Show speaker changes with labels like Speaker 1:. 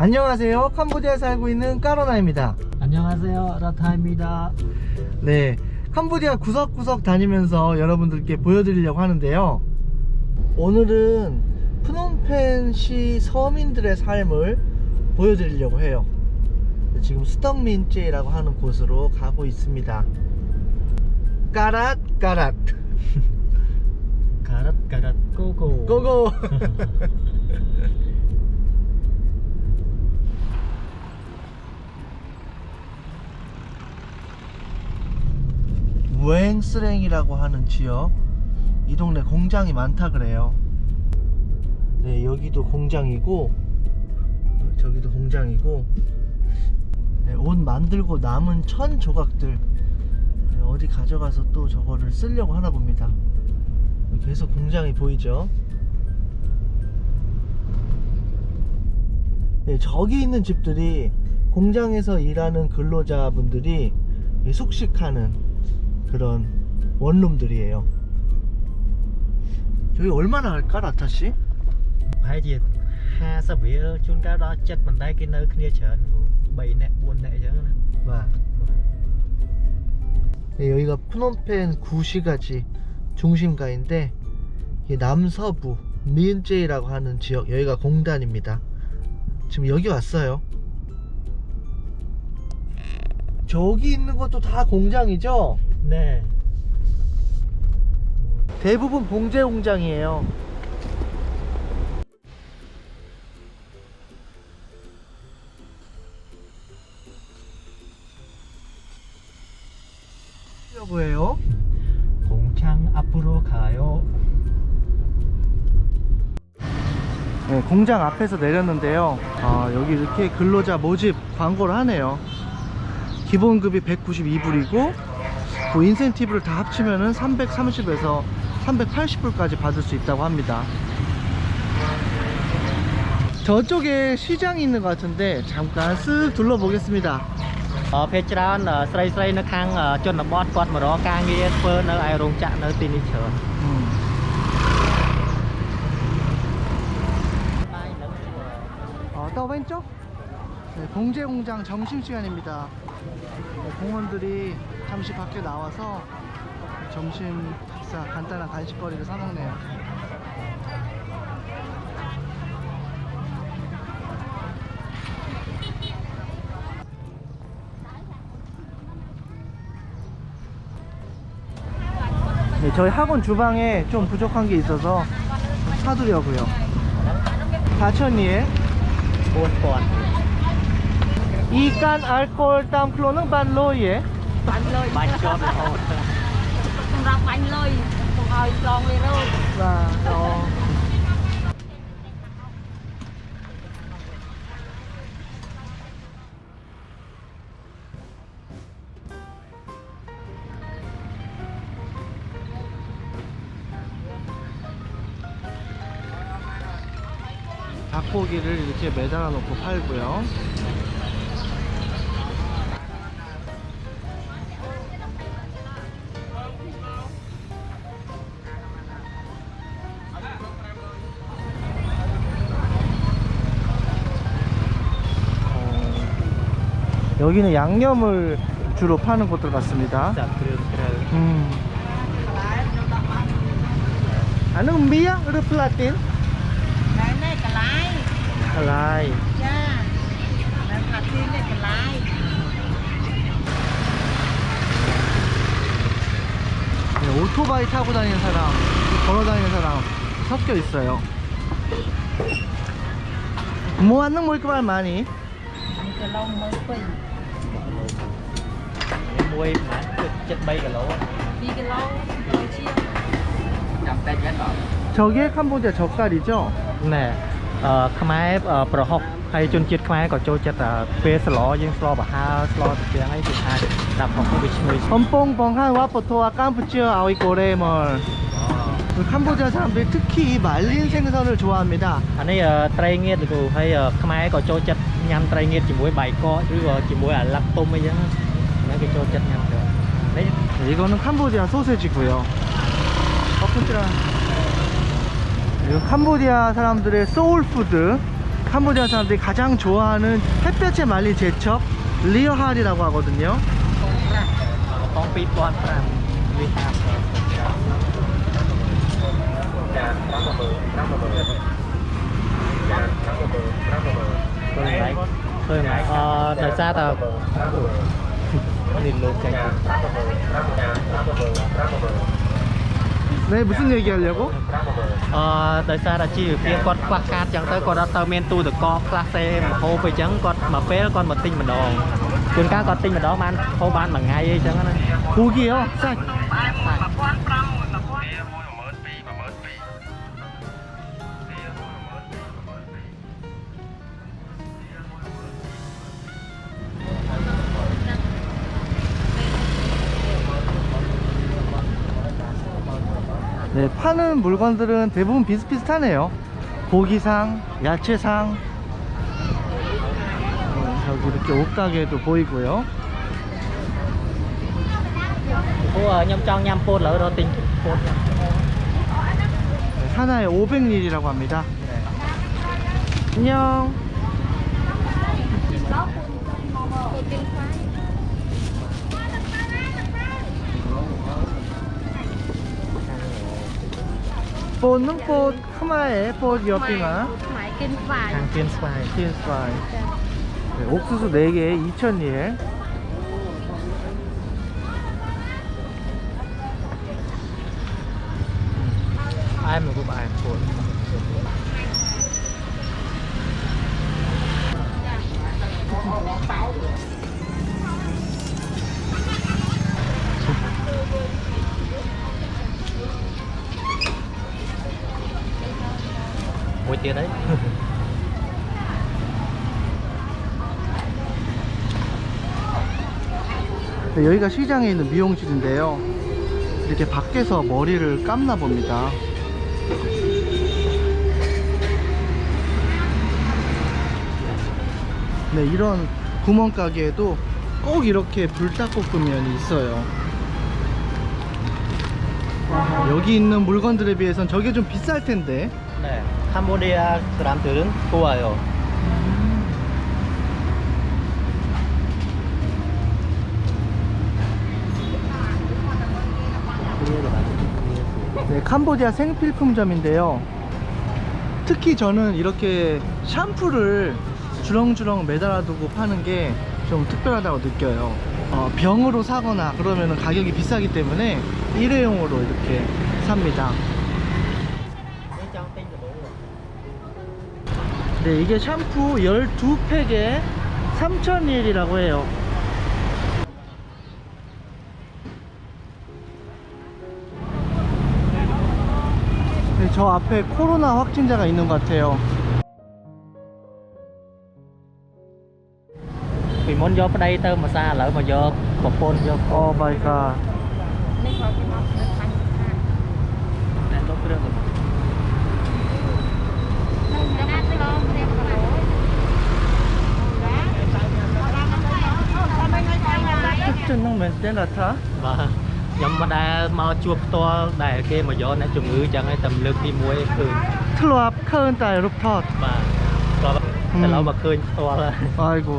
Speaker 1: 안녕하세요. 캄보디아에 살고 있는 까로나입니다.
Speaker 2: 안녕하세요 라타입니다
Speaker 1: 네. 캄보디아 구석구석 다니면서 여러분들께 보여드리려고 하는데요. 오늘은 프놈펜시 서민들의 삶을 보여드리려고 해요. 지금 스떡민제라고 하는 곳으로 가고 있습니다. 까랏 까랏
Speaker 2: 가랏 가랏 고고
Speaker 1: 고고 우행스랭이라고 하는 지역? 이 동네 공장이 많다 그래요. 네 여기도 공장이고 어, 저기도 공장이고 네, 옷 만들고 남은 천 조각들 네, 어디 가져가서 또 저거를 쓰려고 하나 봅니다. 계속 공장이 보이죠? 네, 저기 있는 집들이 공장에서 일하는 근로자분들이 숙식하는 그런 원룸들이에요. 저기 얼마나 할까 라타씨?
Speaker 2: ប្រហែលជា50រៀលជួនកាលដល់ចិត្តប៉ុន្តែគេនៅគ្នាច្រើន3នាក់4នាក់អញ្ចឹងណា
Speaker 1: 와. 네, 여기가 프놈펜 구시가지 중심가인데 이게 남서부 미은제이라고 하는 지역 여기가 공단입니다. 지금 여기 왔어요. 저기 있는 것도 다 공장이죠?
Speaker 2: ណែ
Speaker 1: 대부분 봉제 공장이에요. 여보예요?
Speaker 2: 공창 앞으로 가요
Speaker 1: 네, 공장 앞에서 내렸는데요. 아, 여기 이렇게 근로자 모집 광고를 하네요. 기본급이 192불이고 그 인센티브를 다 합치면은 330에서 380불까지 받을 수 있다고 합니다. 저쪽에 시장이 있는 것 같은데 잠깐 쓱 둘러보겠습니다.
Speaker 2: អភេទច្រើនអឺស្រីស្រីនៅខាងអឺជនបទគាត់មករកការងារធ្វើនៅឯរោងចក្រនៅទីនេះច្រើន
Speaker 1: 음. 어, 또 왼쪽? 네, 봉제 공장 점심 시간입니다. 네, 공원들이 잠시 밖에 나와서 점심 식사 간단한 간식거리를 사 먹네요. 네, 저희 학원 주방에 좀 부족한 게 있어서 좀 사두려고요. 4천이에 4000이 ikan alcohol tamplo는 반로이
Speaker 3: bánh lôi bánh cho mình thôi không ra bánh lôi không ai lon lên đâu
Speaker 1: và đó 닭고기를 이렇게 매달아 놓고 팔고요. 여기는 양념을 주로 파는 곳들 같습니다. 음. Ano mia or platin? 네, 오토바이 타고 다니는 사람, 걸어 다니는 사람 섞여 있어요. 뭐 하는 물고기 많이?
Speaker 3: នេះទៅឡងមើលពេញ
Speaker 2: មួយប្រហែលចិត្ត3គីឡូ
Speaker 3: 2គីឡូ2ជាង
Speaker 2: ចាំតែញ៉ាំដល់
Speaker 1: 저게 캄보디아 젓갈이죠?
Speaker 2: ណែអឺខ្មែរអឺប្រហុកហើយជនជាតិខ្មែរក៏ចូលចិត្តអឺពេលស្លយើងស្លប្រហើរស្លទៅទាំងអីគឺអាចដាក់ប្រហុកវាឈ្ងុយ
Speaker 1: 뻔뽕뻥한 와포토와 깜푸치어 아오이 고레멀. 그 캄보디아 사람들이 특히 이 말린 생선을 좋아합니다.
Speaker 2: អានេះអឺត្រីងៀតលោកគ្រូហើយអឺខ្មែរក៏ចូលចិត្ត ញ៉ាំត្រីងៀតជាមួយបាយកកឬក៏ជាមួយអាឡាប់ទុំអីចឹងហ្នឹងគេចូលចិត្តញ៉ាំច្រើននេះ
Speaker 1: 네, 이거는 캄보디아 소세지고요. 어, 푸치라. 이거 캄보디아 사람들의 소울푸드 캄보디아 사람들이 가장 좋아하는 햇볕에 말린 제첩 리어할이라고 하거든요.
Speaker 2: ធ្វើយ៉ាងไรធ្វើយ៉ាងไรអឺដោយសារតែនេះលោកចាញ់
Speaker 1: នេះបើសិននិយាយយក
Speaker 2: អឺដោយសារតែជីវភាពគាត់ខ្វះខាតចឹងទៅគាត់អត់ទៅមានទូទឹកកកខ្លះទេមកហូបអីចឹងគាត់មកពេលគាត់មកទិញម្ដងជួនកាលគាត់ទិញម្ដងបានហូបបានមួយថ្ងៃអីចឹងណា
Speaker 1: គូគីអូសាច់ 네, 파는 물건들은 대부분 비슷비슷하네요. 고기상, 야채상, 어, 저기 이렇게 옷가게도 보이고요.
Speaker 2: ព្ปูนต้องปูนเข้ามาเอ๋ปูนเยอะปีมาหมายเกณฑ์ฝ่ายทางเกณฑ์ฝ่ายเกณฑ์ฝ่าย
Speaker 1: 네, 옥수수 4개에
Speaker 2: 2,000일 알 먹어봐 알 볼. kia đấy
Speaker 1: 네, 여기가 시장에 있는 미용실인데요. 이렇게 밖에서 머리를 감나 봅니다. 네 이런 구멍가게에도 꼭 이렇게 불닭볶음면이 있어요. 여기 있는 물건들에 비해선 저게 좀 비쌀 텐데.
Speaker 2: 네. 캄보디아 사람들은 좋아요.
Speaker 1: 네, 캄보디아 생필품점인데요. 특히 저는 이렇게 샴푸를 주렁주렁 매달아두고 파는 게 좀 특별하다고 느껴요. 어, 병으로 사거나 그러면 가격이 비싸기 때문에 일회용으로 이렇게 삽니다. 네 이게 샴푸 12팩에 3,000일이라고 해요 네, 저 앞에 코로나 확진자가 있는 것 같아요
Speaker 2: Vì muốn vô đây tôi mà xa lỡ
Speaker 1: mà vô một phone
Speaker 3: vô Oh my god មែនទេណា
Speaker 1: ថា
Speaker 2: បាទខ្ញុំមិនដែលមកជួបផ្ទាល់ដែលគេមកយកអ្នកជំងឺចឹងឯងតែលើកទី1គឺ
Speaker 1: ធ្លាប់ឃើញតែរូបថត
Speaker 2: បាទធ្លា
Speaker 1: ប់
Speaker 2: តែឡើយមកឃើញផ្ទាល់ហើយ
Speaker 1: គូ